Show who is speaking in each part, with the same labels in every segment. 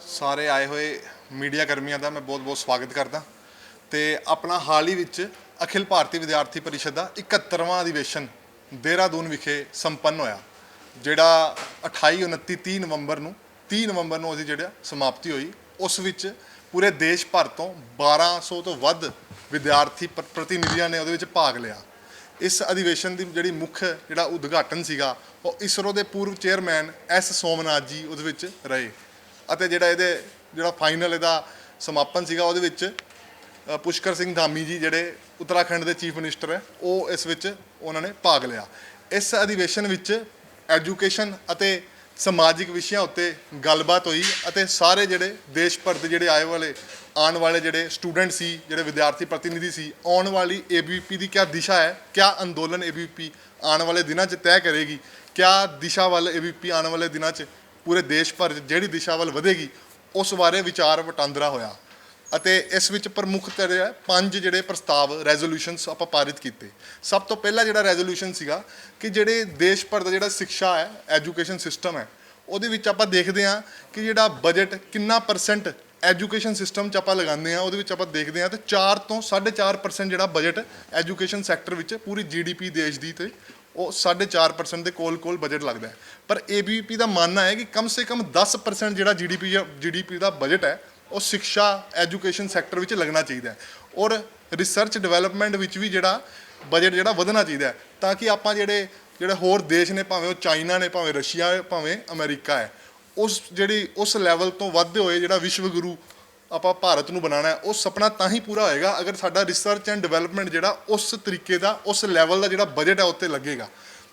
Speaker 1: ਸਾਰੇ ਆਏ ਹੋਏ ਮੀਡੀਆ ਕਰਮੀਆਂ ਦਾ ਮੈਂ ਬਹੁਤ-ਬਹੁਤ ਸਵਾਗਤ ਕਰਦਾ। ਤੇ ਆਪਣਾ ਹਾਲ ਹੀ ਵਿੱਚ ਅਖਿਲ ਭਾਰਤੀ ਵਿਦਿਆਰਥੀ ਪਰਿਸ਼ਦ ਦਾ 71ਵਾਂ ਅਧਿਵੇਸ਼ਨ ਦੇਹਰਾਦੂਨ ਵਿਖੇ ਸੰਪੰਨ ਹੋਇਆ, ਜਿਹੜਾ 28 29 30 ਨਵੰਬਰ ਨੂੰ 30 ਨਵੰਬਰ ਨੂੰ ਉਹਦੀ ਜਿਹੜਾ ਸਮਾਪਤੀ ਹੋਈ, ਉਸ ਵਿੱਚ ਪੂਰੇ ਦੇਸ਼ ਭਰ ਤੋਂ 1200 ਤੋਂ ਵੱਧ ਵਿਦਿਆਰਥੀ ਪ- ਪ੍ਰਤੀਨਿਧੀਆਂ ਨੇ ਉਹਦੇ ਵਿੱਚ ਭਾਗ ਲਿਆ। ਇਸ ਅਧਿਵੇਸ਼ਨ ਦੀ ਜਿਹੜੀ ਮੁੱਖ ਜਿਹੜਾ ਉਦਘਾਟਨ ਸੀਗਾ, ਉਹ ਇਸਰੋ ਦੇ ਪੂਰਵ ਚੇਅਰਮੈਨ ਐਸ ਸੋਮਨਾਥ ਜੀ ਉਹਦੇ ਵਿੱਚ ਰਹੇ। ਅਤੇ ਜਿਹੜਾ ਇਹਦੇ ਜਿਹੜਾ ਫਾਈਨਲ ਇਹਦਾ ਸਮਾਪਨ ਸੀਗਾ, ਉਹਦੇ ਵਿੱਚ ਪੁਸ਼ਕਰ ਸਿੰਘ ਧਾਮੀ ਜੀ ਜਿਹੜੇ ਉੱਤਰਾਖੰਡ ਦੇ ਚੀਫ ਮਿਨਿਸਟਰ ਹੈ, ਉਹ ਇਸ ਵਿੱਚ ਉਹਨਾਂ ਨੇ ਭਾਗ ਲਿਆ। ਇਸ ਅਧਿਵੇਸ਼ਨ ਵਿੱਚ ਐਜੂਕੇਸ਼ਨ ਅਤੇ ਸਮਾਜਿਕ ਵਿਸ਼ਿਆਂ ਉੱਤੇ ਗੱਲਬਾਤ ਹੋਈ ਅਤੇ ਸਾਰੇ ਜਿਹੜੇ ਦੇਸ਼ ਭਰ ਦੇ ਜਿਹੜੇ ਆਏ ਵਾਲੇ, ਆਉਣ ਵਾਲੇ ਜਿਹੜੇ ਸਟੂਡੈਂਟ ਸੀ, ਜਿਹੜੇ ਵਿਦਿਆਰਥੀ ਪ੍ਰਤੀਨਿਧੀ ਸੀ, ਆਉਣ ਵਾਲੀ ਏਬੀਪੀ ਦੀ ਕਿਆ ਦਿਸ਼ਾ ਹੈ? ਕਿਆ ਅੰਦੋਲਨ ਏਬੀਪੀ ਆਉਣ ਵਾਲੇ ਦਿਨਾਂ 'ਚ ਤੈਅ ਕਰੇਗੀ? ਕਿਆ ਦਿਸ਼ਾ ਵੱਲ ਏਬੀਪੀ ਆਉਣ ਵਾਲੇ ਦਿਨਾਂ 'ਚ ਪੂਰੇ ਦੇਸ਼ ਭਰ 'ਚ ਜਿਹੜੀ ਦਿਸ਼ਾ ਵੱਲ ਵਧੇਗੀ, ਉਸ ਬਾਰੇ ਵਿਚਾਰ ਵਟਾਂਦਰਾ ਹੋਇਆ। ਅਤੇ ਇਸ ਵਿੱਚ ਪ੍ਰਮੁੱਖ ਤਰੇ ਪੰਜ ਜਿਹੜੇ ਪ੍ਰਸਤਾਵ ਰੈਜ਼ੋਲੂਸ਼ਨਸ ਆਪਾਂ ਪਾਰਿਤ ਕੀਤੇ। ਸਭ ਤੋਂ ਪਹਿਲਾ ਜਿਹੜਾ ਰੈਜ਼ੋਲੂਸ਼ਨ ਸੀਗਾ ਕਿ ਜਿਹੜੇ ਦੇਸ਼ ਭਰ ਦਾ ਜਿਹੜਾ ਸਿੱਖਿਆ ਹੈ ਐਜੂਕੇਸ਼ਨ ਸਿਸਟਮ ਹੈ, ਉਹਦੇ ਵਿੱਚ ਆਪਾਂ ਦੇਖਦੇ ਹਾਂ ਕਿ ਜਿਹੜਾ ਬਜਟ ਕਿੰਨਾ ਪਰਸੈਂਟ ਐਜੂਕੇਸ਼ਨ ਸਿਸਟਮ 'ਚ ਆਪਾਂ ਲਗਾਉਂਦੇ ਹਾਂ, ਉਹਦੇ ਵਿੱਚ ਆਪਾਂ ਦੇਖਦੇ ਹਾਂ ਤੇ 4 ਤੋਂ 4.5% ਜਿਹੜਾ ਬਜਟ ਐਜੂਕੇਸ਼ਨ ਸੈਕਟਰ ਵਿੱਚ ਪੂਰੀ ਜੀਡੀਪੀ ਦੇਸ਼ ਦੀ ਤੇ ਉਹ 4.5% ਦੇ ਕੋਲ-ਕੋਲ ਬਜਟ ਲੱਗਦਾ ਹੈ। ਪਰ ਏਬੀਪੀ ਦਾ ਮੰਨਣਾ ਹੈ ਕਿ ਕਮ ਸੇ ਕਮ 10% ਜਿਹੜਾ ਜੀਡੀਪੀ ਜੀਡੀਪੀ ਦਾ ਬਜਟ ਹੈ ਉਹ ਸਿੱਖਿਆ ਐਜੂਕੇਸ਼ਨ ਸੈਕਟਰ ਵਿੱਚ ਲੱਗਣਾ ਚਾਹੀਦਾ ਹੈ। ਔਰ ਰਿਸਰਚ ਡਿਵੈਲਪਮੈਂਟ ਵਿੱਚ ਵੀ ਜਿਹੜਾ ਬਜਟ ਜਿਹੜਾ ਵਧਣਾ ਚਾਹੀਦਾ ਹੈ ਤਾਂ ਕਿ ਆਪਾਂ ਜਿਹੜੇ ਜਿਹੜੇ ਹੋਰ ਦੇਸ਼ ਨੇ, ਭਾਵੇਂ ਉਹ ਚਾਈਨਾ ਨੇ, ਭਾਵੇਂ ਰਸ਼ੀਆ ਹੈ ਭਾਵੇਂ ਅਮਰੀਕਾ ਹੈ, ਉਸ ਜਿਹੜੀ, ਉਸ ਲੈਵਲ ਤੋਂ ਵੱਧਦੇ ਹੋਏ ਜਿਹੜਾ ਵਿਸ਼ਵ ਗੁਰੂ ਆਪਾਂ ਭਾਰਤ ਨੂੰ ਬਣਾਉਣਾ ਹੈ, ਉਹ ਸੁਪਨਾ ਤਾਂ ਹੀ ਪੂਰਾ ਹੋਏਗਾ ਅਗਰ ਸਾਡਾ ਰਿਸਰਚ ਐਂਡ ਡਿਵੈਲਪਮੈਂਟ ਜਿਹੜਾ ਉਸ ਤਰੀਕੇ ਦਾ, ਉਸ ਲੈਵਲ ਦਾ ਜਿਹੜਾ ਬਜਟ ਹੈ ਉੱਤੇ ਲੱਗੇਗਾ।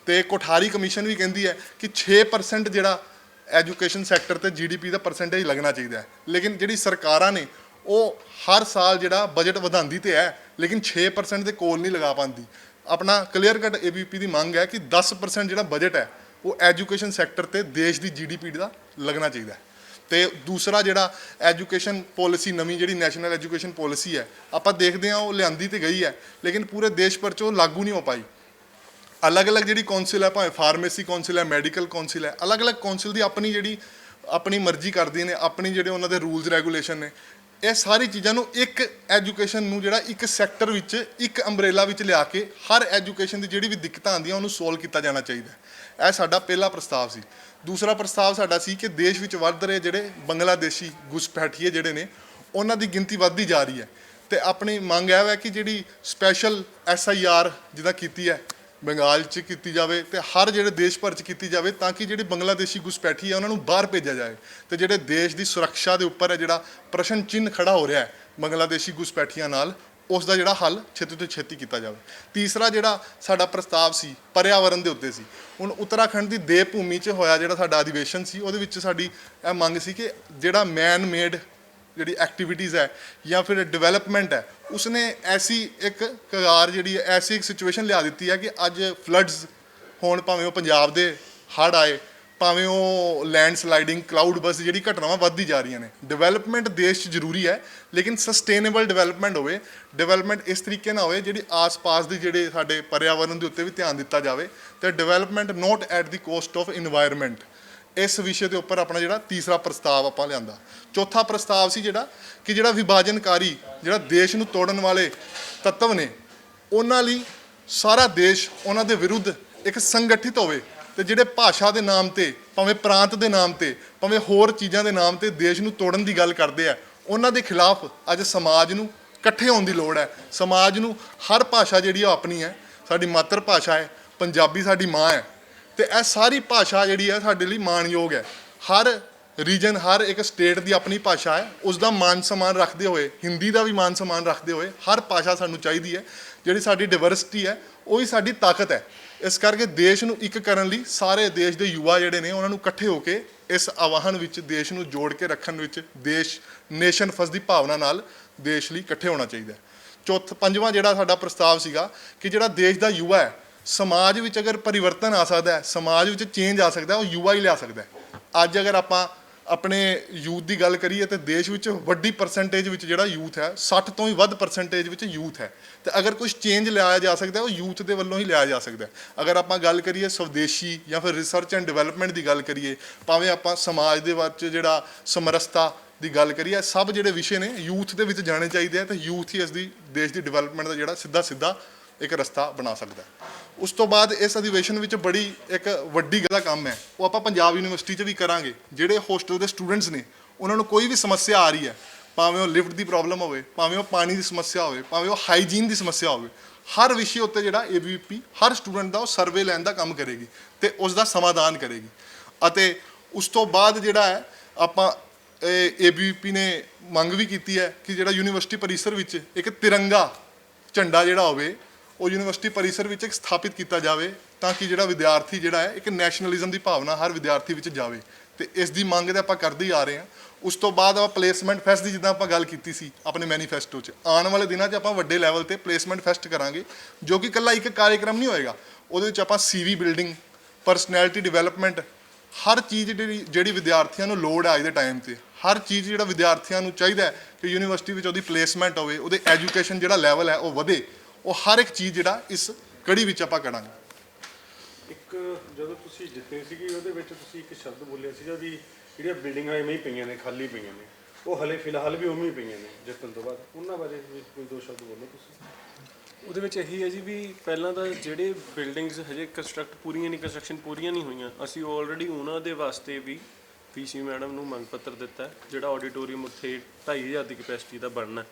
Speaker 1: ਤੇ ਕੋਠਾਰੀ ਕਮਿਸ਼ਨ ਵੀ ਕਹਿੰਦੀ ਹੈ ਕਿ 6% ਜਿਹੜਾ ਐਜੂਕੇਸ਼ਨ ਸੈਕਟਰ ਤੇ ਜੀਡੀਪੀ ਦਾ ਪਰਸੈਂਟੇਜ ਲੱਗਣਾ ਚਾਹੀਦਾ ਹੈ। ਲੇਕਿਨ ਜਿਹੜੀ ਸਰਕਾਰਾਂ ਨੇ, ਉਹ ਹਰ ਸਾਲ ਜਿਹੜਾ ਬਜਟ ਵਧਾਉਂਦੀ ਤੇ ਹੈ, ਲੇਕਿਨ 6% ਦੇ ਕੋਲ ਨਹੀਂ ਲਗਾ ਪਾਉਂਦੀ। ਆਪਣਾ ਕਲੀਅਰ ਕੱਟ ਏਬੀਪੀ ਦੀ ਮੰਗ ਹੈ ਕਿ 10% ਜਿਹੜਾ ਬਜਟ ਹੈ, ਉਹ ਐਜੂਕੇਸ਼ਨ ਸੈਕਟਰ ਤੇ ਦੇਸ਼ ਦੀ ਜੀਡੀਪੀ ਦਾ ਲੱਗਣਾ ਚਾਹੀਦਾ ਹੈ। ਤੇ ਦੂਸਰਾ ਜਿਹੜਾ ਐਜੂਕੇਸ਼ਨ ਪਾਲਿਸੀ, ਨਵੀਂ ਜਿਹੜੀ ਨੈਸ਼ਨਲ ਐਜੂਕੇਸ਼ਨ ਪਾਲਿਸੀ ਹੈ, ਆਪਾਂ ਦੇਖਦੇ ਹਾਂ ਉਹ ਲਿਆਂਦੀ ਤੇ ਗਈ ਹੈ, ਲੇਕਿਨ ਪੂਰੇ ਦੇਸ਼ ਭਰ 'ਚ ਉਹ ਲਾਗੂ ਨਹੀਂ ਹੋ ਪਾਈ। ਅਲੱਗ-ਅਲੱਗ ਜਿਹੜੀ ਕੌਂਸਲ ਹੈ, ਭਾਵੇਂ ਫਾਰਮੇਸੀ ਕੌਂਸਲ ਹੈ, ਮੈਡੀਕਲ ਕੌਂਸਲ ਹੈ, ਅਲੱਗ-ਅਲੱਗ ਕੌਂਸਲ ਦੀ ਆਪਣੀ ਜਿਹੜੀ, ਆਪਣੀ ਮਰਜ਼ੀ ਕਰਦੀਆਂ ਨੇ, ਆਪਣੀ ਜਿਹੜੇ ਉਹਨਾਂ ਦੇ ਰੂਲਸ, ਰੈਗੂਲੇਸ਼ਨ ਨੇ, ਇਹ ਸਾਰੀ ਚੀਜ਼ਾਂ ਨੂੰ ਇੱਕ ਐਜੂਕੇਸ਼ਨ ਨੂੰ ਜਿਹੜਾ ਇੱਕ ਸੈਕਟਰ ਵਿੱਚ, ਇੱਕ ਅੰਬ੍ਰੇਲਾ ਵਿੱਚ ਲਿਆ ਕੇ ਹਰ ਐਜੂਕੇਸ਼ਨ ਦੀ ਜਿਹੜੀ ਵੀ ਦਿੱਕਤਾਂ ਆਉਂਦੀਆਂ, ਉਹਨੂੰ ਸੋਲਵ ਕੀਤਾ ਜਾਣਾ ਚਾਹੀਦਾ ਇਹ ਸਾਡਾ ਪਹਿਲਾ ਪ੍ਰਸਤਾਵ ਸੀ। ਦੂਸਰਾ ਪ੍ਰਸਤਾਵ ਸਾਡਾ ਸੀ ਕਿ ਦੇਸ਼ ਵਿੱਚ ਵੱਧ ਰਹੇ ਜਿਹੜੇ ਬੰਗਲਾਦੇਸ਼ੀ ਘੁਸਪੈਠੀਏ ਜਿਹੜੇ ਨੇ, ਉਹਨਾਂ ਦੀ ਗਿਣਤੀ ਵੱਧਦੀ ਜਾ ਰਹੀ ਹੈ। ਤੇ ਆਪਣੀ ਮੰਗ ਇਹ ਹੈ ਕਿ ਜਿਹੜੀ ਸਪੈਸ਼ਲ ਐਸਆਈਆਰ ਜਿਹਦਾ ਕੀਤੀ ਹੈ ਬੰਗਾਲ 'ਚ ਕੀਤੀ ਜਾਵੇ ਤੇ ਹਰ ਜਿਹੜੇ ਦੇਸ਼ ਭਰ 'ਚ ਕੀਤੀ ਜਾਵੇ ਤਾਂ ਕਿ ਜਿਹੜੀ ਬੰਗਲਾਦੇਸ਼ੀ ਘੁਸਪੈਠੀ ਹੈ ਉਹਨਾਂ ਨੂੰ ਬਾਹਰ ਭੇਜਿਆ ਜਾਏ। ਤੇ ਜਿਹੜੇ ਦੇਸ਼ ਦੀ ਸੁਰੱਖਿਆ ਦੇ ਉੱਪਰ ਹੈ ਜਿਹੜਾ ਪ੍ਰਸ਼ਨ ਚਿੰਨ੍ਹ ਖੜਾ ਹੋ ਰਿਹਾ ਹੈ ਬੰਗਲਾਦੇਸ਼ੀ ਘੁਸਪੈਠੀਆਂ ਨਾਲ, ਉਸ ਦਾ ਜਿਹੜਾ ਹੱਲ ਛੇਤੀ ਤੋਂ ਛੇਤੀ ਕੀਤਾ ਜਾਵੇ। ਤੀਸਰਾ ਜਿਹੜਾ ਸਾਡਾ ਪ੍ਰਸਤਾਵ ਸੀ ਪਰਿਆਵਰਣ ਦੇ ਉੱਤੇ ਸੀ। ਹੁਣ ਉੱਤਰਾਖੰਡ ਦੀ ਦੇਵ ਭੂਮੀ 'ਚ ਹੋਇਆ ਜਿਹੜਾ ਸਾਡਾ ਅਧਿਵੇਸ਼ਨ ਸੀ, ਉਹਦੇ ਵਿੱਚ ਸਾਡੀ ਇਹ ਮੰਗ ਸੀ ਕਿ ਜਿਹੜਾ ਮੈਨ ਮੇਡ ਜਿਹੜੀ ਐਕਟੀਵਿਟੀਜ਼ ਹੈ ਜਾਂ ਫਿਰ ਡਿਵੈਲਪਮੈਂਟ ਹੈ, ਉਸਨੇ ਐਸੀ ਇੱਕ ਕਗਾਰ ਜਿਹੜੀ ਹੈ, ਐਸੀ ਇੱਕ ਸਿਚੁਏਸ਼ਨ ਲਿਆ ਦਿੱਤੀ ਹੈ ਕਿ ਅੱਜ ਫਲੱਡਸ ਹੋਣ ਭਾਵੇਂ ਉਹ ਪੰਜਾਬ ਦੇ ਹੜ ਆਏ, ਭਾਵੇਂ ਉਹ ਲੈਂਡ ਸਲਾਈਡਿੰਗ ਕਲਾਊਡ ਬਸ ਜਿਹੜੀ ਘਟਨਾਵਾਂ ਵੱਧਦੀ ਜਾ ਰਹੀਆਂ ਨੇ। ਡਿਵੈਲਪਮੈਂਟ ਦੇਸ਼ 'ਚ ਜ਼ਰੂਰੀ ਹੈ, ਲੇਕਿਨ ਸਸਟੇਨੇਬਲ ਡਿਵੈਲਪਮੈਂਟ ਹੋਵੇ ਡਿਵੈਲਪਮੈਂਟ ਇਸ ਤਰੀਕੇ ਨਾਲ ਹੋਵੇ ਜਿਹੜੀ ਆਸ-ਪਾਸ ਦੀ ਜਿਹੜੇ ਸਾਡੇ ਪਰਿਆਵਰਨ ਦੇ ਉੱਤੇ ਵੀ ਧਿਆਨ ਦਿੱਤਾ ਜਾਵੇ, ਤੇ development not at the cost of environment ਇਸ ਵਿਸ਼ੇ ਦੇ ਉੱਪਰ ਆਪਣਾ ਜਿਹੜਾ ਤੀਸਰਾ ਪ੍ਰਸਤਾਵ ਆਪਾਂ ਲਿਆਂਦਾ। ਚੌਥਾ ਪ੍ਰਸਤਾਵ ਸੀ ਜਿਹੜਾ ਕਿ ਜਿਹੜਾ ਵਿਭਾਜਨਕਾਰੀ, ਜਿਹੜਾ ਦੇਸ਼ ਨੂੰ ਤੋੜਨ ਵਾਲੇ ਤੱਤਵ ਨੇ, ਉਹਨਾਂ ਲਈ ਸਾਰਾ ਦੇਸ਼ ਉਹਨਾਂ ਦੇ ਵਿਰੁੱਧ ਇੱਕ ਸੰਗਠਿਤ ਹੋਵੇ ਤੇ ਜਿਹੜੇ ਭਾਸ਼ਾ ਦੇ ਨਾਮ ਤੇ, ਭਾਵੇਂ ਪ੍ਰਾਂਤ ਦੇ ਨਾਮ ਤੇ, ਭਾਵੇਂ ਹੋਰ ਚੀਜ਼ਾਂ ਦੇ ਨਾਮ ਤੇ ਦੇਸ਼ ਨੂੰ ਤੋੜਨ ਦੀ ਗੱਲ ਕਰਦੇ ਆ, ਉਹਨਾਂ ਦੇ ਖਿਲਾਫ ਅੱਜ ਸਮਾਜ ਨੂੰ ਇਕੱਠੇ ਹੋਣ ਦੀ ਲੋੜ ਹੈ। ਸਮਾਜ ਨੂੰ ਹਰ ਭਾਸ਼ਾ ਜਿਹੜੀ ਆ ਉਹ ਆਪਣੀ ਹੈ। ਸਾਡੀ ਮਾਤਰ ਭਾਸ਼ਾ ਹੈ, ਪੰਜਾਬੀ ਸਾਡੀ ਮਾਂ ਹੈ। ਤੇ ਇਹ ਸਾਰੀ ਭਾਸ਼ਾ ਜਿਹੜੀ ਹੈ ਸਾਡੇ ਲਈ ਮਾਣਯੋਗ ਹੈ। ਹਰ ਰੀਜਨ ਹਰ ਇੱਕ ਸਟੇਟ ਦੀ ਆਪਣੀ ਭਾਸ਼ਾ ਹੈ। ਉਸ ਦਾ ਮਾਨ ਸਨਮਾਨ ਰੱਖਦੇ ਹੋਏ, ਹਿੰਦੀ ਦਾ ਵੀ ਮਾਨ ਸਨਮਾਨ ਰੱਖਦੇ ਹੋਏ ਹਰ ਭਾਸ਼ਾ ਸਾਨੂੰ ਚਾਹੀਦੀ ਹੈ। ਜਿਹੜੀ ਸਾਡੀ ਡਾਇਵਰਸਿਟੀ ਹੈ, ਉਹ ਹੀ ਸਾਡੀ ਤਾਕਤ ਹੈ। ਇਸ ਕਰਕੇ ਦੇਸ਼ ਨੂੰ ਇੱਕ ਕਰਨ ਲਈ ਸਾਰੇ ਦੇਸ਼ ਦੇ ਯੁਵਾ ਜਿਹੜੇ ਨੇ, ਉਹਨਾਂ ਨੂੰ ਇਕੱਠੇ ਹੋ ਕੇ ਇਸ ਆਵਾਹਨ ਵਿੱਚ, ਦੇਸ਼ ਨੂੰ ਜੋੜ ਕੇ ਰੱਖਣ ਵਿੱਚ, ਦੇਸ਼ ਨੇਸ਼ਨ ਫਸਟ ਦੀ ਭਾਵਨਾ ਨਾਲ ਦੇਸ਼ ਲਈ ਇਕੱਠੇ ਹੋਣਾ ਚਾਹੀਦਾ ਹੈ। ਚੌਥ, ਪੰਜਵਾਂ ਜਿਹੜਾ ਸਾਡਾ ਪ੍ਰਸਤਾਵ ਸੀਗਾ ਕਿ ਜਿਹੜਾ ਦੇਸ਼ ਦਾ ਯੁਵਾ ਹੈ ਸਮਾਜ ਵਿੱਚ ਅਗਰ ਪਰਿਵਰਤਨ ਆ ਸਕਦਾ ਹੈ, ਸਮਾਜ ਵਿੱਚ ਚੇਂਜ ਆ ਸਕਦਾ ਉਹ ਯੁਵਾ ਹੀ ਲਿਆ ਸਕਦਾ ਅੱਜ ਅਗਰ ਆਪਾਂ ਆਪਣੇ ਯੂਥ ਦੀ ਗੱਲ ਕਰੀਏ ਤੇ ਦੇਸ਼ ਵਿੱਚ ਵੱਡੀ ਪਰਸੈਂਟੇਜ ਵਿੱਚ ਜਿਹੜਾ ਯੂਥ ਹੈ 60 ਤੋਂ ਹੀ ਵੱਧ ਪਰਸੈਂਟੇਜ ਵਿੱਚ ਯੂਥ ਹੈ। ਤੇ ਅਗਰ ਕੁਝ ਚੇਂਜ ਲਿਆਇਆ ਜਾ ਸਕਦਾ ਉਹ ਯੂਥ ਦੇ ਵੱਲੋਂ ਹੀ ਲਿਆਇਆ ਜਾ ਸਕਦਾ ਅਗਰ ਆਪਾਂ ਗੱਲ ਕਰੀਏ ਸਵਦੇਸ਼ੀ ਜਾਂ ਫਿਰ ਰਿਸਰਚ ਐਂਡ ਡਿਵੈਲਪਮੈਂਟ ਦੀ ਗੱਲ ਕਰੀਏ, ਭਾਵੇਂ ਆਪਾਂ ਸਮਾਜ ਦੇ ਵਿੱਚ ਜਿਹੜਾ ਸਮਰਸਤਾ ਦੀ ਗੱਲ ਕਰੀਏ ਸਭ ਜਿਹੜੇ ਵਿਸ਼ੇ ਨੇ ਯੂਥ ਦੇ ਵਿੱਚ ਜਾਣੇ ਚਾਹੀਦੇ ਆ ਤੇ ਯੂਥ ਹੀ ਇਸ ਦੀ, ਦੇਸ਼ ਦੀ ਡਿਵੈਲਪਮੈਂਟ ਦਾ ਜਿਹੜਾ ਸਿੱਧਾ ਸਿੱਧਾ ਇੱਕ ਰਸਤਾ ਬਣਾ ਸਕਦਾ ਉਸ ਤੋਂ ਬਾਅਦ ਇਸ ਅਧਿਵੇਸ਼ਨ ਵਿੱਚ ਬੜੀ ਇੱਕ ਵੱਡੀ ਗੱਲ ਕੰਮ ਹੈ। ਉਹ ਆਪਾਂ ਪੰਜਾਬ ਯੂਨੀਵਰਸਿਟੀ 'ਚ ਵੀ ਕਰਾਂਗੇ। ਜਿਹੜੇ ਹੋਸਟਲ ਦੇ ਸਟੂਡੈਂਟਸ ਨੇ, ਉਹਨਾਂ ਨੂੰ ਕੋਈ ਵੀ ਸਮੱਸਿਆ ਆ ਰਹੀ ਹੈ, ਭਾਵੇਂ ਉਹ ਲਿਫਟ ਦੀ ਪ੍ਰੋਬਲਮ ਹੋਵੇ, ਭਾਵੇਂ ਉਹ ਪਾਣੀ ਦੀ ਸਮੱਸਿਆ ਹੋਵੇ, ਭਾਵੇਂ ਉਹ ਹਾਈਜੀਨ ਦੀ ਸਮੱਸਿਆ ਹੋਵੇ, ਹਰ ਵਿਸ਼ੇ ਉੱਤੇ ਜਿਹੜਾ ਏਬੀਪੀ, ਹਰ ਸਟੂਡੈਂਟ ਦਾ ਉਹ ਸਰਵੇ ਲੈਣ ਦਾ ਕੰਮ ਕਰੇਗੀ ਤੇ ਉਸ ਦਾ ਸਮਾਧਾਨ ਕਰੇਗੀ। ਅਤੇ ਉਸ ਤੋਂ ਬਾਅਦ ਜਿਹੜਾ ਹੈ, ਆਪਾਂ ਏਬੀਪੀ ਨੇ ਮੰਗ ਵੀ ਕੀਤੀ ਹੈ ਕਿ ਜਿਹੜਾ ਯੂਨੀਵਰਸਿਟੀ ਪਰਿਸਰ ਵਿੱਚ ਇੱਕ ਤਿਰੰਗਾ ਝੰਡਾ ਜਿਹੜਾ ਹੋਵੇ ਉਹ ਯੂਨੀਵਰਸਿਟੀ ਪਰਿਸਰ ਵਿੱਚ ਇੱਕ ਸਥਾਪਿਤ ਕੀਤਾ ਜਾਵੇ ਤਾਂ ਕਿ ਜਿਹੜਾ ਵਿਦਿਆਰਥੀ ਜਿਹੜਾ ਹੈ, ਇੱਕ ਨੈਸ਼ਨਲਿਜ਼ਮ ਦੀ ਭਾਵਨਾ ਹਰ ਵਿਦਿਆਰਥੀ ਵਿੱਚ ਜਾਵੇ। ਤੇ ਇਸ ਦੀ ਮੰਗ ਤੇ ਆਪਾਂ ਕਰਦੇ ਹੀ ਆ ਰਹੇ ਹਾਂ। ਉਸ ਤੋਂ ਬਾਅਦ ਆਪਾਂ ਪਲੇਸਮੈਂਟ ਫੈਸਟ ਦੀ ਜਿੱਦਾਂ ਆਪਾਂ ਗੱਲ ਕੀਤੀ ਸੀ ਆਪਣੇ ਮੈਨੀਫੈਸਟੋ 'ਚ। ਆਉਣ ਵਾਲੇ ਦਿਨਾਂ 'ਚ ਆਪਾਂ ਵੱਡੇ ਲੈਵਲ ਤੇ ਪਲੇਸਮੈਂਟ ਫੈਸਟ ਕਰਾਂਗੇ, ਜੋ ਕਿ ਇਕੱਲਾ ਇੱਕ ਕਾਰਜਕ੍ਰਮ ਨਹੀਂ ਹੋਏਗਾ। ਉਹਦੇ ਵਿੱਚ ਆਪਾਂ ਸੀਵੀ ਬਿਲਡਿੰਗ ਪਰਸਨੈਲਿਟੀ ਡਿਵੈਲਪਮੈਂਟ ਹਰ ਚੀਜ਼ ਜਿਹੜੀ ਵਿਦਿਆਰਥੀਆਂ ਨੂੰ ਲੋੜ ਹੈ ਅੱਜ ਦੇ ਟਾਈਮ ਤੇ। ਹਰ ਚੀਜ਼ ਜਿਹੜਾ ਵਿਦਿਆਰਥੀਆਂ ਨੂੰ ਚਾਹੀਦਾ ਹੈ ਕਿ ਯੂਨੀਵਰਸਿਟੀ ਵਿੱਚ ਉਹਦੀ ਪਲੇਸਮੈਂਟ ਹੋਵੇ, ਉਹਦੇ ਐਜੂਕੇਸ਼ਨ ਜਿਹੜਾ ਲੈਵਲ ਹੈ ਉਹ ਵਧੇ। ਉਹ ਹਰ ਇੱਕ ਚੀਜ਼ ਜਿਹੜਾ ਇਸ ਕੜੀ ਵਿੱਚ ਆਪਾਂ ਕਰਾਂਗੇ।
Speaker 2: ਇੱਕ ਜਦੋਂ ਤੁਸੀਂ ਜਿੱਤੇ ਸੀਗੇ ਉਹਦੇ ਵਿੱਚ ਤੁਸੀਂ ਇੱਕ ਸ਼ਬਦ ਬੋਲਿਆ ਸੀਗਾ ਵੀ ਜਿਹੜੀਆਂ ਬਿਲਡਿੰਗਾਂ ਐਵੇਂ ਹੀ ਪਈਆਂ ਨੇ ਖਾਲੀ ਪਈਆਂ ਨੇ ਉਹ ਹਲੇ ਫਿਲਹਾਲ ਵੀ ਉਵੇਂ ਹੀ ਪਈਆਂ ਨੇ ਜਿੱਤਣ ਤੋਂ ਬਾਅਦ। ਉਹਨਾਂ ਬਾਰੇ ਵੀ ਕੋਈ ਦੋ ਸ਼ਬਦ ਬੋਲੋ ਤੁਸੀਂ।
Speaker 3: ਉਹਦੇ ਵਿੱਚ ਇਹੀ ਹੈ ਜੀ ਵੀ ਪਹਿਲਾਂ ਤਾਂ ਜਿਹੜੇ ਬਿਲਡਿੰਗਸ ਹਜੇ ਕੰਸਟਰਕਟ ਪੂਰੀਆਂ ਨਹੀਂ ਕੰਸਟਰਕਸ਼ਨ ਪੂਰੀਆਂ ਨਹੀਂ ਹੋਈਆਂ ਅਸੀਂ ਆਲਰੇਡੀ ਉਹਨਾਂ ਦੇ ਵਾਸਤੇ ਵੀ ਪੀਸੀ ਮੈਡਮ ਨੂੰ ਮੰਗ ਪੱਤਰ ਦਿੱਤਾ ਹੈ, ਜਿਹੜਾ ਆਡੀਟੋਰੀਅਮ ਉੱਥੇ 2500 ਦੀ ਕਪੈਸਿਟੀ ਦਾ ਬਣਨਾ ਹੈ।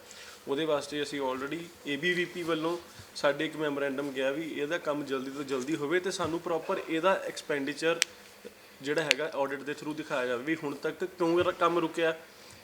Speaker 3: ਉਹਦੇ ਵਾਸਤੇ ਅਸੀਂ ਆਲਰੇਡੀ ਏਬੀਵੀਪੀ ਵੱਲੋਂ ਸਾਡੇ ਇੱਕ ਮੈਮੋਰੈਂਡਮ ਗਿਆ ਵੀ ਇਹਦਾ ਕੰਮ ਜਲਦੀ ਤੋਂ ਜਲਦੀ ਹੋਵੇ ਤੇ ਸਾਨੂੰ ਪ੍ਰੋਪਰ ਇਹਦਾ ਐਕਸਪੈਂਡੀਚਰ ਜਿਹੜਾ ਹੈਗਾ ਆਡਿਟ ਦੇ ਥਰੂ ਦਿਖਾਇਆ ਜਾਵੇ ਵੀ ਹੁਣ ਤੱਕ ਕਿਉਂ ਇਹਦਾ ਕੰਮ ਰੁਕਿਆ,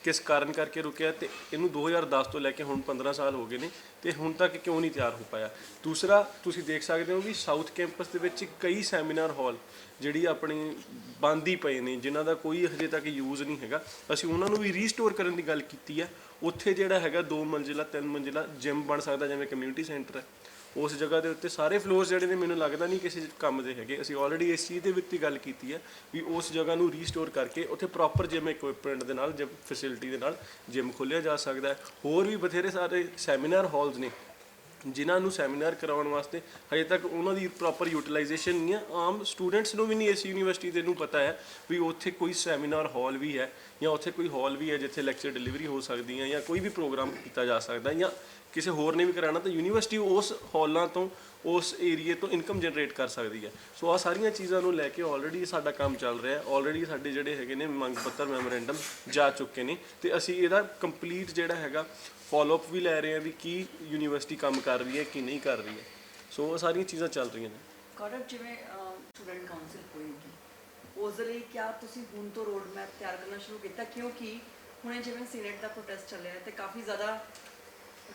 Speaker 3: ਕਿਸ ਕਾਰਨ ਕਰਕੇ ਰੁਕਿਆ ਤੇ ਇਹਨੂੰ 2010 ਤੋਂ ਲੈ ਕੇ ਹੁਣ 15 ਸਾਲ ਹੋ ਗਏ ਨੇ ਤੇ ਹੁਣ ਤੱਕ ਕਿਉਂ ਨਹੀਂ ਤਿਆਰ ਹੋ ਪਾਇਆ। ਦੂਸਰਾ, ਤੁਸੀਂ ਦੇਖ ਸਕਦੇ ਹੋ ਵੀ ਸਾਊਥ ਕੈਂਪਸ ਦੇ ਵਿੱਚ ਕਈ ਸੈਮੀਨਾਰ ਹਾਲ ਜਿਹੜੀ ਆਪਣੀ ਬੰਦ ਹੀ ਪਏ ਨੇ, ਜਿਨ੍ਹਾਂ ਦਾ ਕੋਈ ਹਜੇ ਤੱਕ ਯੂਜ਼ ਨਹੀਂ ਹੈਗਾ। ਅਸੀਂ ਉਹਨਾਂ ਨੂੰ ਵੀ ਰੀਸਟੋਰ ਕਰਨ ਦੀ ਗੱਲ ਕੀਤੀ ਹੈ। ਉੱਥੇ ਜਿਹੜਾ ਹੈਗਾ ਦੋ ਮੰਜ਼ਿਲਾ, ਤਿੰਨ ਮੰਜ਼ਿਲਾ ਜਿਮ ਬਣ ਸਕਦਾ, ਜਿਵੇਂ ਕਮਿਊਨਿਟੀ ਸੈਂਟਰ ਹੈ। ਉਸ ਜਗ੍ਹਾ ਦੇ ਉੱਤੇ ਸਾਰੇ ਫਲੋਰਸ ਜਿਹੜੇ ਨੇ ਮੈਨੂੰ ਲੱਗਦਾ ਨਹੀਂ ਕਿਸੇ ਕੰਮ ਦੇ ਹੈਗੇ। ਅਸੀਂ ਆਲਰੇਡੀ ਇਸ ਚੀਜ਼ ਦੇ ਵਿੱਚ ਹੀ ਗੱਲ ਕੀਤੀ ਹੈ ਵੀ ਉਸ ਜਗ੍ਹਾ ਨੂੰ ਰੀਸਟੋਰ ਕਰਕੇ ਉੱਥੇ ਪ੍ਰੋਪਰ ਜਿਮ ਇਕਵਿਪਮੈਂਟ ਦੇ ਨਾਲ ਜਿਮ ਫੈਸਿਲਿਟੀ ਦੇ ਨਾਲ ਜਿਮ ਖੋਲ੍ਹਿਆ ਜਾ ਸਕਦਾ ਹੈ। ਹੋਰ ਵੀ ਬਥੇਰੇ ਸਾਰੇ ਸੈਮੀਨਾਰ ਹਾਲਸ ਨੇ। ਜਿਨ੍ਹਾਂ ਨੂੰ ਸੈਮੀਨਾਰ ਕਰਾਉਣ ਵਾਸਤੇ ਹਜੇ ਤੱਕ ਉਹਨਾਂ ਦੀ ਪ੍ਰੋਪਰ ਯੂਟਿਲਾਈਜੇਸ਼ਨ ਨਹੀਂ ਹੈ। ਆਮ ਸਟੂਡੈਂਟਸ ਨੂੰ ਵੀ ਨਹੀਂ ਇਸ ਯੂਨੀਵਰਸਿਟੀ ਦੇ ਨੂੰ ਪਤਾ ਹੈ ਵੀ ਉੱਥੇ ਕੋਈ ਸੈਮੀਨਾਰ ਹਾਲ ਵੀ ਹੈ ਜਾਂ ਉੱਥੇ ਕੋਈ ਹਾਲ ਵੀ ਹੈ ਜਿੱਥੇ ਲੈਕਚਰ ਡਿਲੀਵਰੀ ਹੋ ਸਕਦੀ ਹੈ ਜਾਂ ਕੋਈ ਵੀ ਪ੍ਰੋਗਰਾਮ ਕੀਤਾ ਜਾ ਸਕਦਾ ਜਾਂ ਕਿਸੇ ਹੋਰ ਨੇ ਵੀ ਕਰਾਉਣਾ ਤਾਂ ਯੂਨੀਵਰਸਿਟੀ ਉਸ ਹਾਲਾਂ ਤੋਂ ਉਸ ਏਰੀਏ ਤੋਂ ਇਨਕਮ ਜਨਰੇਟ ਕਰ ਸਕਦੀ ਹੈ। ਸੋ ਆ ਸਾਰੀਆਂ ਚੀਜ਼ਾਂ ਨੂੰ ਲੈ ਕੇ ਆਲਰੇਡੀ ਸਾਡਾ ਕੰਮ ਚੱਲ ਰਿਹਾ ਹੈ। ਆਲਰੇਡੀ ਸਾਡੇ ਜਿਹੜੇ ਹੈਗੇ ਨੇ ਮੰਗ ਪੱਤਰ ਮੈਮੋਰੈਂਡਮ ਜਾ ਚੁੱਕੇ ਨੇ। ਤੇ ਅਸੀਂ ਇਹਦਾ ਕੰਪਲੀਟ ਜਿਹੜਾ ਹੈਗਾ ਫਾਲੋ ਅਪ ਵੀ ਲੈ ਰਹੇ ਹਾਂ ਵੀ ਕੀ ਯੂਨੀਵਰਸਿਟੀ ਕੰਮ ਕਰ ਰਹੀ ਹੈ, ਕੀ ਨਹੀਂ ਕਰ ਰਹੀ ਹੈ। ਸੋ ਉਹ ਸਾਰੀਆਂ ਚੀਜ਼ਾਂ ਚੱਲ ਰਹੀਆਂ ਨੇ।
Speaker 4: ਗੌਰਵ, ਜਿਵੇਂ ਸਟੂਡੈਂਟ ਕਾਉਂਸਲ ਹੋਏਗੀ, ਉਸ ਲਈ ਕਿਆ ਤੁਸੀਂ ਹੁਣ ਤੋਂ ਰੋਡ ਮੈਪ ਤਿਆਰ ਕਰਨਾ ਸ਼ੁਰੂ ਕੀਤਾ? ਕਿਉਂਕਿ ਹੁਣੇ ਜਿਵੇਂ ਸੀਨੇਟ ਦਾ ਪ੍ਰੋਟੈਸਟ ਚੱਲਿਆ ਤੇ ਕਾਫੀ ਜ਼ਿਆਦਾ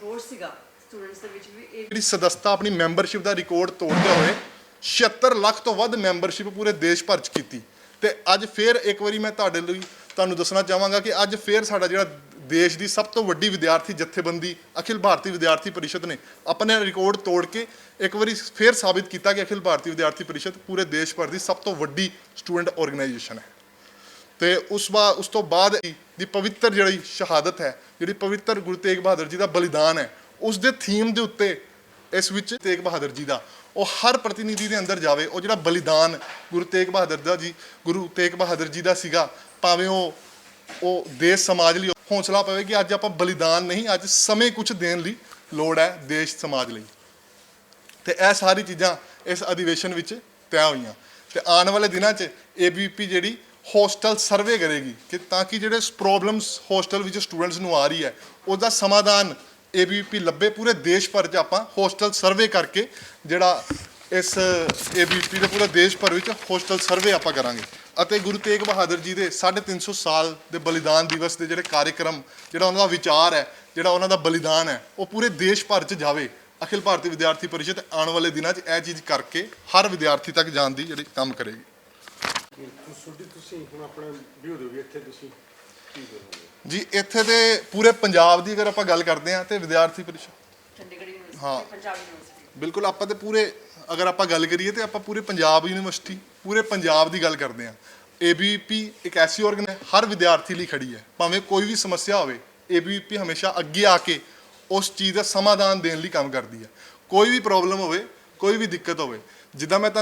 Speaker 4: ਰੋਸ ਸੀਗਾ। ਸਟੂਡੈਂਟਸ ਦੇ ਵਿੱਚ ਵੀ ਇਹ
Speaker 1: ਜਿਹੜੀ ਸਦਸਤਾ ਆਪਣੀ ਮੈਂਬਰਸ਼ਿਪ ਦਾ ਰਿਕਾਰਡ ਤੋੜਦੇ ਹੋਏ 76 ਲੱਖ ਤੋਂ ਵੱਧ ਮੈਂਬਰਸ਼ਿਪ ਪੂਰੇ ਦੇਸ਼ ਭਰ ਚ ਕੀਤੀ। ਤੇ ਅੱਜ ਫੇਰ ਇੱਕ ਵਾਰੀ ਮੈਂ ਤੁਹਾਡੇ ਲਈ ਤੁਹਾਨੂੰ ਦੱਸਣਾ ਚਾਹਾਂਗਾ ਕਿ ਅੱਜ ਫੇਰ ਸਾਡਾ ਜਿਹੜਾ ਦੇਸ਼ ਦੀ ਸਭ ਤੋਂ ਵੱਡੀ ਵਿਦਿਆਰਥੀ ਜਥੇਬੰਦੀ, ਅਖਿਲ ਭਾਰਤੀ ਵਿਦਿਆਰਥੀ ਪਰਿਸ਼ਦ ਨੇ ਆਪਣੇ ਰਿਕਾਰਡ ਤੋੜ ਕੇ ਇੱਕ ਵਾਰੀ ਫੇਰ ਸਾਬਿਤ ਕੀਤਾ ਕਿ ਅਖਿਲ ਭਾਰਤੀ ਵਿਦਿਆਰਥੀ ਪਰਿਸ਼ਦ ਪੂਰੇ ਦੇਸ਼ ਭਰ ਦੀ ਸਭ ਤੋਂ ਵੱਡੀ ਸਟੂਡੈਂਟ ਆਰਗੇਨਾਈਜੇਸ਼ਨ ਹੈ। ਤੇ ਉਸ ਬਾ, ਉਸ ਤੋਂ ਬਾਅਦ ਦੀ ਪਵਿੱਤਰ ਜਿਹੜੀ ਸ਼ਹਾਦਤ ਹੈ, ਜਿਹੜੀ ਪਵਿੱਤਰ ਗੁਰੂ ਤੇਗ ਬਹਾਦਰ ਜੀ ਦਾ ਬਲੀਦਾਨ ਹੈ ਉਸ ਦੇ ਥੀਮ ਦੇ ਉੱਤੇ ਇਸ ਵਿੱਚ ਤੇਗ ਬਹਾਦਰ ਜੀ ਦਾ। ਉਹ ਹਰ ਪ੍ਰਤੀਨਿਧੀ ਦੇ ਅੰਦਰ ਜਾਵੇ, ਉਹ ਜਿਹੜਾ ਬਲੀਦਾਨ ਗੁਰੂ ਤੇਗ ਬਹਾਦਰ ਦਾ ਜੀ, ਗੁਰੂ ਤੇਗ ਬਹਾਦਰ ਜੀ ਦਾ ਸੀਗਾ, ਭਾਵੇਂ ਉਹ ਉਹ ਦੇਸ਼ ਸਮਾਜ ਲਈ ਹੌਸਲਾ ਪਵੇ ਕਿ ਅੱਜ ਆਪਾਂ ਬਲੀਦਾਨ ਨਹੀਂ, ਅੱਜ ਸਮੇਂ ਕੁਝ ਦੇਣ ਲਈ ਲੋੜ ਹੈ ਦੇਸ਼ ਸਮਾਜ ਲਈ। ਤੇ ਇਹ ਸਾਰੀ ਚੀਜ਼ਾਂ ਇਸ ਅਧਿਵੇਸ਼ਨ ਵਿੱਚ ਤੈਅ ਹੋਈਆਂ। ਤੇ ਆਉਣ ਵਾਲੇ ਦਿਨਾਂ 'ਚ ਏਬੀਪੀ ਜਿਹੜੀ ਹੋਸਟਲ ਸਰਵੇ ਕਰੇਗੀ ਕਿ ਤਾਂ ਕਿ ਜਿਹੜੇ ਪ੍ਰੋਬਲਮਸ ਹੋਸਟਲ ਵਿੱਚ ਸਟੂਡੈਂਟਸ ਨੂੰ ਆ ਰਹੀ ਹੈ, ਉਹਦਾ ਸਮਾਧਾਨ ਏਬੀਪੀ ਲੱਭੇ ਪੂਰੇ ਦੇਸ਼ ਭਰ 'ਚ ਆਪਾਂ ਹੋਸਟਲ ਸਰਵੇ ਕਰਕੇ ਜਿਹੜਾ ਇਸ ਏਬੀਪੀ ਦੇ ਪੂਰੇ ਦੇਸ਼ ਭਰ ਵਿੱਚ ਹੋਸਟਲ ਸਰਵੇ ਆਪਾਂ ਕਰਾਂਗੇ। ਅਤੇ ਗੁਰੂ ਤੇਗ ਬਹਾਦਰ ਜੀ ਦੇ 350 ਸਾਲ ਦੇ ਬਲੀਦਾਨ ਦਿਵਸ ਦੇ ਜਿਹੜੇ ਕਾਰਜਕ੍ਰਮ ਜਿਹੜਾ ਉਹਨਾਂ ਦਾ ਵਿਚਾਰ ਹੈ, ਜਿਹੜਾ ਉਹਨਾਂ ਦਾ ਬਲੀਦਾਨ ਹੈ, ਉਹ ਪੂਰੇ ਦੇਸ਼ ਭਰ 'ਚ ਜਾਵੇ। ਅਖਿਲ ਭਾਰਤੀ ਵਿਦਿਆਰਥੀ ਪਰਿਸ਼ਦ ਆਉਣ ਵਾਲੇ ਦਿਨਾਂ 'ਚ ਇਹ ਚੀਜ਼ ਕਰਕੇ ਹਰ ਵਿਦਿਆਰਥੀ ਤੱਕ ਜਾਣ ਦੀ ਜਿਹੜੀ ਕੰਮ ਕਰੇਗੀ।
Speaker 2: ਤੁਸੀਂ ਹੁਣ ਆਪਣਾ ਵਿਊ ਦਿਓ ਇੱਥੇ ਤੁਸੀਂ
Speaker 1: ਜੀ ਇੱਥੇ ਦੇ ਪੂਰੇ ਪੰਜਾਬ ਦੀ ਅਗਰ ਆਪਾਂ ਗੱਲ ਕਰਦੇ ਹਾਂ ਤੇ ਵਿਦਿਆਰਥੀ ਪਰਿਸ਼ਦ।
Speaker 4: ਚੰਡੀਗੜ੍ਹ ਯੂਨੀਵਰਸਿਟੀ
Speaker 1: ਹਾਂ।
Speaker 4: ਪੰਜਾਬ ਯੂਨੀਵਰਸਿਟੀ।
Speaker 1: ਬਿਲਕੁਲ ਆਪਾਂ ਤੇ ਪੂਰੇ ਅਗਰ ਆਪਾਂ ਗੱਲ ਕਰੀਏ ਤੇ ਆਪਾਂ ਪੂਰੇ ਪੰਜਾਬ ਯੂਨੀਵਰਸਿਟੀ ਪੂਰੇ ਪੰਜਾਬ ਦੀ ਗੱਲ ਕਰਦੇ ਹਾਂ। ABVP ਇੱਕ ਐਸੀ organ ਹੈ ਹਰ ਵਿਦਿਆਰਥੀ ਲਈ ਖੜੀ ਹੈ। ਭਾਵੇਂ ਕੋਈ ਵੀ ਸਮੱਸਿਆ ਹੋਵੇ ABVP ਹਮੇਸ਼ਾ ਅੱਗੇ ਆ ਕੇ ਉਸ ਚੀਜ਼ ਦਾ ਸਮਾਧਾਨ ਦੇਣ ਲਈ ਕੰਮ ਕਰਦੀ ਹੈ। ਕੋਈ ਵੀ ਪ੍ਰੋਬਲਮ ਹੋਵੇ ਕੋਈ ਵੀ ਦਿੱਕਤ ਹੋਵੇ ਜਿੱਦਾਂ ਮੈਂ ਤੁਹਾਨੂੰ